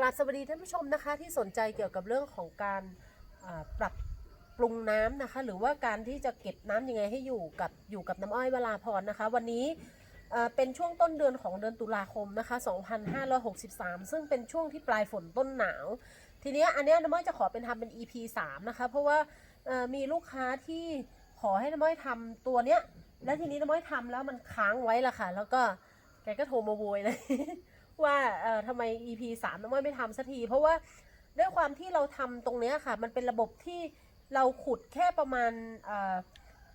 กราบสวัสดีท่านผู้ชมนะคะที่สนใจเกี่ยวกับเรื่องของการปรับปรุงน้ำนะคะ หรือว่าการที่จะเก็บน้ำยังไงให้อยู่กับอยู่กับน้ำอ้อยเวราพรนะคะ วันนี้เป็นช่วงต้นเดือนของเดือนตุลาคมนะคะ 2563 ซึ่งเป็นช่วงที่ปลายฝนต้นหนาว ทีนี้อันนี้น้ำอ้อยจะขอเป็นทำเป็น EP 3 นะคะ เพราะว่ามีลูกค้าที่ขอให้น้ำอ้อยทำตัวเนี้ย แล้วทีนี้น้ำอ้อยทำแล้วมันค้างไว้ละค่ะ แล้วก็แกก็โทรมาโวยเลย ว่าเอ่อทำไม EP สามน้ำอ้อยไม่ทำสักที เพราะว่าด้วยความที่เราทำตรงเนี้ยค่ะ มันเป็นระบบที่เราขุดแค่ประมาณเอ่อ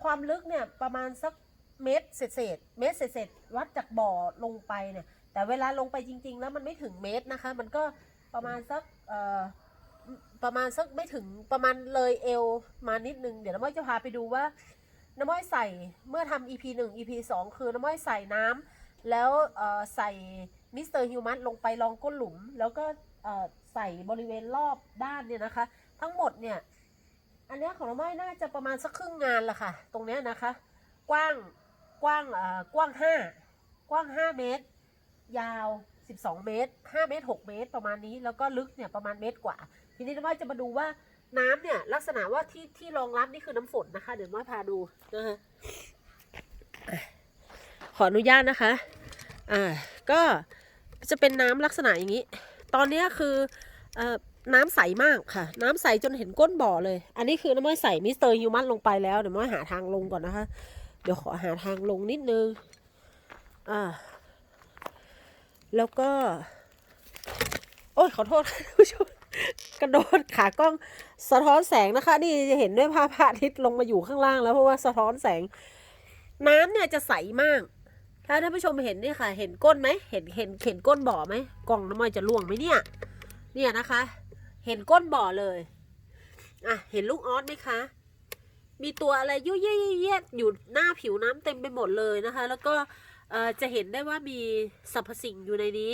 ความลึกเนี่ยประมาณสักเมตรเศษเศษเมตรเศษเศษวัดจากบ่อลงไปเนี่ยแต่เวลาลงไปจริง ๆ แล้วมันไม่ถึงเมตรนะคะ มันก็ประมาณสักเอ่อประมาณสักไม่ถึงประมาณเลยเอวมานิดนึง เดี๋ยวน้ำอ้อยจะพาไปดูว่าน้ำอ้อยใส่เมื่อทำ EP 1 EP 2 คือน้ำอ้อยใส่น้ำ แล้วใส่มิสเตอร์ฮิวมัสลงไปรองก้นหลุม แล้วก็ใส่บริเวณรอบด้านเนี่ยนะคะ ทั้งหมดเนี่ยอันเนี้ยของน้ำอ้อยน่าจะประมาณสักครึ่งงานละค่ะ ตรงเนี้ยนะคะ กว้างกว้างกว้าง5กว้าง5เมตร ยาว 12 เมตร 5 เมตร 6 เมตร ประมาณนี้ แล้วก็ลึกเนี่ยประมาณเมตรกว่า ทีนี้น้ำอ้อยจะมาดูว่าน้ำเนี่ยลักษณะว่าที่ที่รองรับนี่คือน้ำฝนนะคะ เดี๋ยวน้ำอ้พาดูนะคะขออนุญาตนะคะ อ่าก็จะเป็นน้ำลักษณะอย่างนี้ ตอนนี้คือเอ่อน้ำใสมากค่ะ น้ำใสจนเห็นก้นบ่อเลย อันนี้คือน้ำอ้อยใสมิสเตอร์ฮิวมัสลงไปแล้วเดี๋ยวน้อยหาทางลงก่อนนะคะ เดี๋ยวขอหาทางลงนิดนึงอ่าแล้วก็ โอ้ยขอโทษค่ะท่านผู้ชมกระโดดขากล้องสะท้อนแสงนะคะ นี่จะเห็นด้วยภาพพระอาทิตย์ลงมาอยู่ข้างล่างแล้วเพราะว่าสะท้อนแสง น้ำเนี่ยจะใสมาก ถ้าท่านผู้ชมเห็นนี่ค่ะ เห็นก้นไหมเห็นเห็นเห็นก้นบ่อไหมกล่องน้ำมันจะล่วงไหมเนี่ย เนี่ยนะคะ เห็นก้นบ่อเลยอะเห็นลูกออสไหมคะ มีตัวอะไรยุ่ยเยะๆอยู่หน้าผิวน้ำเต็มไปหมดเลยนะคะ แล้วก็จะเห็นได้ว่ามีสรรพสิ่งอยู่ในนี้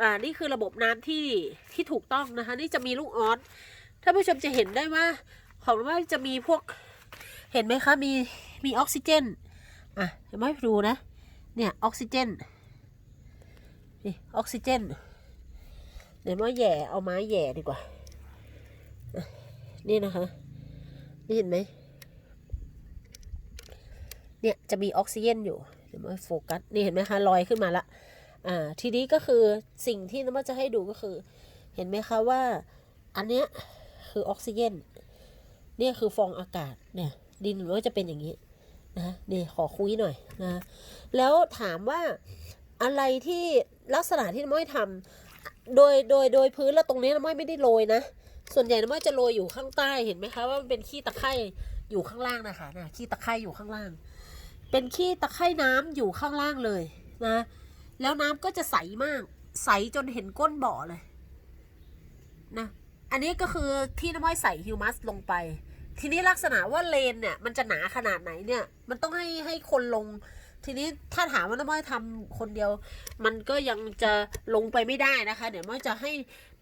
อ่านี่คือระบบน้ำที่ที่ถูกต้องนะคะ นี่จะมีลูกออสท่านผู้ชมจะเห็นได้ว่า ของว่าจะมีพวกเห็นไหมคะ มีมีออกซิเจนอะเห็นไหมดูนะ เนี่ยออกซิเจนนี่ออกซิเจนเดี๋ยวมาแหย่เอาไม้แหย่ดีกว่า นี่นะคะ นี่เห็นไหมเนี่ยจะมีออกซิเจนอยู่เดี๋ยวมาโฟกัสนี่เห็นไหมคะลอยขึ้นมาละอ่าทีนี้ก็คือสิ่งที่น้ำมันจะให้ดูก็คือ เห็นไหมคะว่า อันเนี้ยคือออกซิเจนเนี่ยคือฟองอากาศเนี่ยดินมันก็จะเป็นอย่างนี้ นะนี่ขอคุยหน่อยนะแล้วถามว่าอะไรที่ลักษณะที่น้ำม้อยทำโดยโดยโดยพื้นแล้วตรงนี้น้ำม้อยไม่ได้โรยนะส่วนใหญ่น้ำม้อยจะโรยอยู่ข้างใต้เห็นไหมคะว่ามันเป็นขี้ตะไคร่อยู่ข้างล่างนะคะนะขี้ตะไคร่อยู่ข้างล่าง เป็นขี้ตะไคร่น้ำอยู่ข้างล่างเลยนะ แล้วน้ำก็จะใสมาก ใสจนเห็นก้นบ่อเลยนะอันนี้ก็คือที่น้ำม้อยใส่ฮิวมัสลงไป ทีนี้ลักษณะว่าเลนเนี่ย มันจะหนาขนาดไหนเนี่ย มันต้องให้ให้คนลง ทีนี้ถ้าถามว่าน้ำม้อยทำคนเดียว มันก็ยังจะลงไปไม่ได้นะคะ เดี๋ยวม้อยจะให้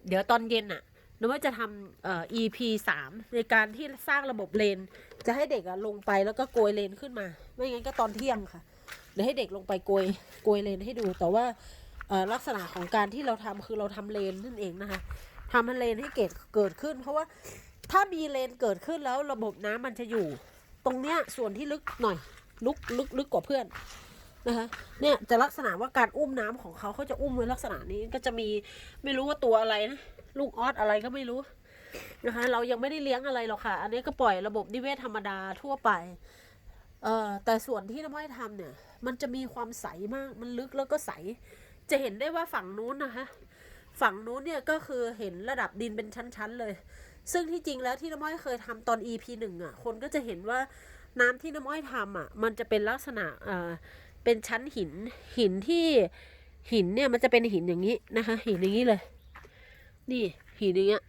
เดี๋ยวตอนเย็นอะน้ำม้อยจะทำเอ่อ EP สามในการที่สร้างระบบเลน จะให้เด็กอะลงไปแล้วก็โกยเลนขึ้นมา ไม่งั้นก็ตอนเที่ยงค่ะ เดี๋ยวให้เด็กลงไปโกยโกยเลนให้ดูแต่ว่าเอ่อลักษณะของการที่เราทำคือเราทำเลนนั่นเองนะคะทำให้เลนให้เกิดเกิดขึ้น เพราะว่า ถ้ามีเลนเกิดขึ้นแล้วระบบน้ำมันจะอยู่ ตรงเนี้ยส่วนที่ลึกหน่อยลึกลึกลึกกว่าเพื่อนนะคะเนี่ยจะลักษณะว่าการอุ้มน้ำของเขาเขาจะอุ้มไว้ลักษณะนี้ก็จะมีไม่รู้ว่าตัวอะไรนะลูกออสอะไรก็ไม่รู้นะคะเรายังไม่ได้เลี้ยงอะไรหรอกค่ะ อันนี้ก็ปล่อยระบบนิเวศธรรมดาทั่วไปเอ่อแต่ส่วนที่น้ำอ้อยทำเนี่ย มันจะมีความใสมากมันลึกแล้วก็ใส จะเห็นได้ว่าฝั่งนู้นนะคะฝั่งนู้นเนี่ยก็คือเห็นระดับดินเป็นชั้นๆเลย ซึ่งที่จริงแล้วที่น้ำอ้อยเคยทำตอน EP หนึ่งอะ คนก็จะเห็นว่าน้ำที่น้ำอ้อยทำอะ มันจะเป็นลักษณะเอ่อเป็นชั้นหินหินที่หินเนี่ยมันจะเป็นหินอย่างนี้นะคะ หินอย่างนี้เลย นี่หินอย่างเงี้ย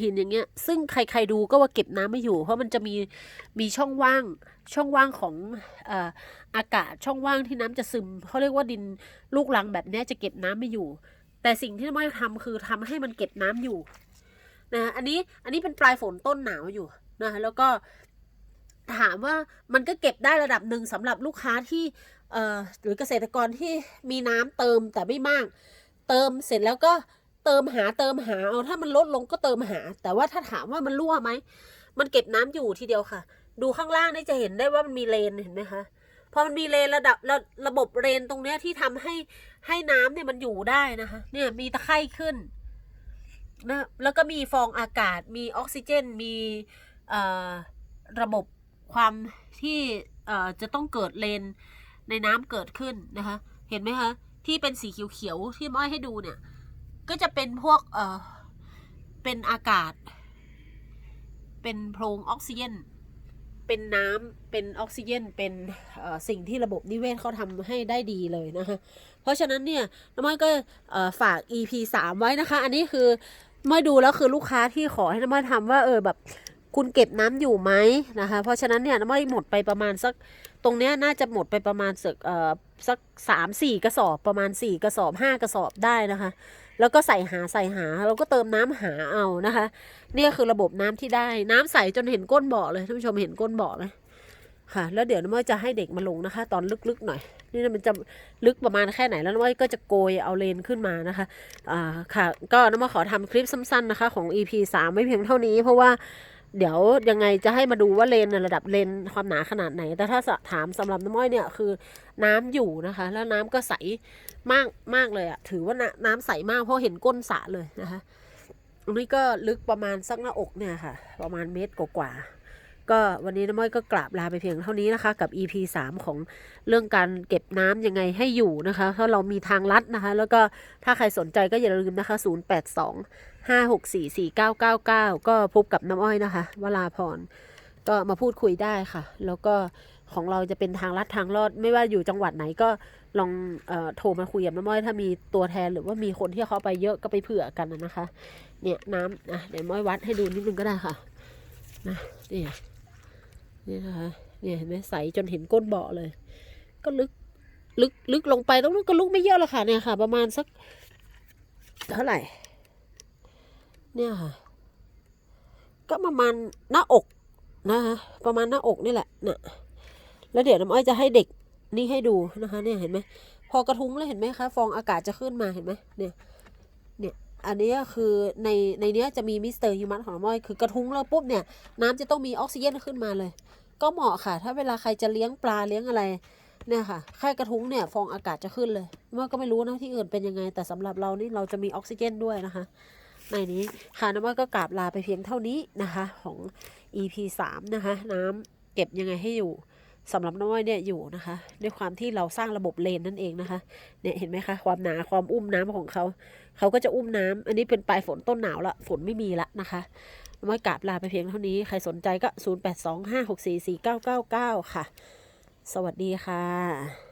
หินอย่างเงี้ย ซึ่งใครๆดูก็ว่าเก็บน้ำไม่อยู่ เพราะมันจะมีมีช่องว่างช่องว่างของออากาศช่องว่างที่น้ำจะซึมเขาเรียกว่าดินลูกรังแบบนี้จะเก็บน้ำไม่อยู่ แต่สิ่งที่น้ำอ้อยทำคือทำให้มันเก็บน้ำอยู่ นะอันนี้อันนี้เป็นปลายฝนต้นหนาวอยู่นะคะแล้วก็ถามว่ามันก็เก็บได้ระดับหนึ่งสำหรับลูกค้าที่เอ่อหรือเกษตรกรที่มีน้ำเติมแต่ไม่มาก เติมเสร็จแล้วก็เติมหาเติมหาเอาถ้ามันลดลงก็เติมหา แต่ว่าถ้าถามว่ามันรั่วไหมมันเก็บน้ำอยู่ทีเดียวค่ะ ดูข้างล่างนี่จะเห็นได้ว่ามันมีเลนเห็นไหมคะพอมันมีเลนระดับระระบบเรนตรงเนี้ยที่ทำให้ให้น้ำเนี่ยมันอยู่ได้นะคะ เนี่ยมีตะไคร่ขึ้น นะแล้วก็มีฟองอากาศ มีออกซิเจน มีระบบความที่จะต้องเกิดเลนในน้ำเกิดขึ้นนะคะ เห็นไหมคะ ที่เป็นสีเขียวๆที่ม้อยให้ดูเนี่ย ก็จะเป็นพวกเเป็นอากาศ เป็นโพรงออกซิเจน เป็นน้ำเป็นออกซิเจน เป็นสิ่งที่ระบบนิเวศเขาทำให้ได้ดีเลยนะคะ เพราะฉะนั้นเนี่ยน้ำม้อยก็เอ่อฝาก EP 3 ไว้นะคะ อันนี้คือ ม้อดูแล้วคือลูกค้าที่ขอให้น้ำม้อยทำว่าเออแบบคุณเก็บน้ำอยู่ไหมนะคะ เพราะฉะนั้นเนี่ยน้ำม้อยหมดไปประมาณสักตรงเนี้ยน่าจะหมดไปประมาณสักเอ่อสักสามสี่กระสอบประมาณสี่กระสอบห้ากระสอบได้นะคะ แล้วก็ใส่หาใส่หาแล้วก็เติมน้ำหาเอานะคะ เนี่ยคือระบบน้ำที่ได้น้ำใสจนเห็นก้นบ่อเลยท่านผู้ชมเห็นก้นบ่อไหม ค่ะ แล้วเดี๋ยวน้ำม้อยจะให้เด็กมาลงนะคะ ตอนลึกๆหน่อย นี่มันจะลึกประมาณแค่ไหนแล้วน้ำม้อยก็จะโกยเอาเลนขึ้นมานะคะอ่าค่ะ ก็น้ำม้อยขอทำคลิปสั้นๆนะคะ ของ EP 3 ไม่เพียงเท่านี้เพราะว่าเดี๋ยวยังไงจะให้มาดูว่าเลนน่ะระดับเลนความหนาขนาดไหน แต่ถ้าถามสำหรับน้ำม้อยเนี่ยคือน้ำอยู่นะคะ แล้วน้ำก็ใสมากมากเลยอะถือว่าน้ำน้ำใสมากเพราะเห็นก้นสระเลยนะคะตรงนี้ก็ลึกประมาณสักหน้าอกเนี่ยค่ะ ประมาณเมตรกว่าๆ ก็วันนี้น้ำม้อยก็กราบลาไปเพียงเท่านี้นะคะ กับ EP 3 ของเรื่องการเก็บน้ำยังไงให้อยู่นะคะถ้าเรามีทางลัดนะคะ แล้วก็ถ้าใครสนใจก็อย่าลืมนะคะ 082 5644999 ก็พบกับน้ำอ้อยนะคะวลาพรก็มาพูดคุยได้ค่ะ แล้วก็ของเราจะเป็นทางลัดทางรอด ไม่ว่าอยู่จังหวัดไหนก็ลองอโทรมาคุยกับน้ำอ้อยถ้ามีตัวแทนหรือว่ามีคนที่เขาไปเยอะก็ไปเผื่อกันนะนะคะ เนี่ยน้ำนะเดี๋ยวม้อยวัดให้ดูนิดนึงก็ได้ค่ะนะนี่ นี่นะคะเนี่ยเห็นไหมใสจนเห็นก้นเบาะเลย ก็ลึกลึกลึกลงไปตรงนู้นก็ลึกไม่เยอะหรอกค่ะเนี่ยค่ะ ประมาณสักเท่าไหร่ เนี่ยค่ะ ก็ประมาณหน้าอกนะคะประมาณหน้าอกนี่แหละน่ะแล้วเดี๋ยวน้ำอ้อยจะให้เด็กนี่ให้ดูนะคะ เนี่ยเห็นไหมพอกระทุ้งแล้วเห็นไหมคะฟองอากาศจะขึ้นมาเห็นไหมเนี่ยเนี่ย อันนี้ก็คือในในเนี้ยจะมีมิสเตอร์ฮิวมัสของน้ำอ้อยคือกระทุ้งแล้วปุ๊บเนี่ยน้ำจะต้องมีออกซิเจนขึ้นมาเลย ก็เหมาะค่ะ ถ้าเวลาใครจะเลี้ยงปลาเลี้ยงอะไรเนี่ยค่ะแค่กระทุ้งเนี่ยฟองอากาศจะขึ้นเลยเมื่อก็ไม่รู้นะที่อื่นเป็นยังไง แต่สำหรับเรานี่เราจะมีออกซิเจนด้วยนะคะ ในนี้ค่ะน้ำมันก็กราบลาไปเพียงเท่านี้นะคะ ของ EP 3นะคะ น้ำเก็บยังไงให้อยู่ สำหรับน้อยเนี่ยอยู่นะคะ ด้วยความที่เราสร้างระบบเลนนั่นเองนะคะเนี่ยเห็นไหมคะความหนาความอุ้มน้ำของเขาเขาก็จะอุ้มน้ำอันนี้เป็นปลายฝนต้นหนาวละฝนไม่มีละนะคะน้อยกราบลาไปเพียงเท่านี้ใครสนใจก็ 0825644999 ค่ะ สวัสดีค่ะ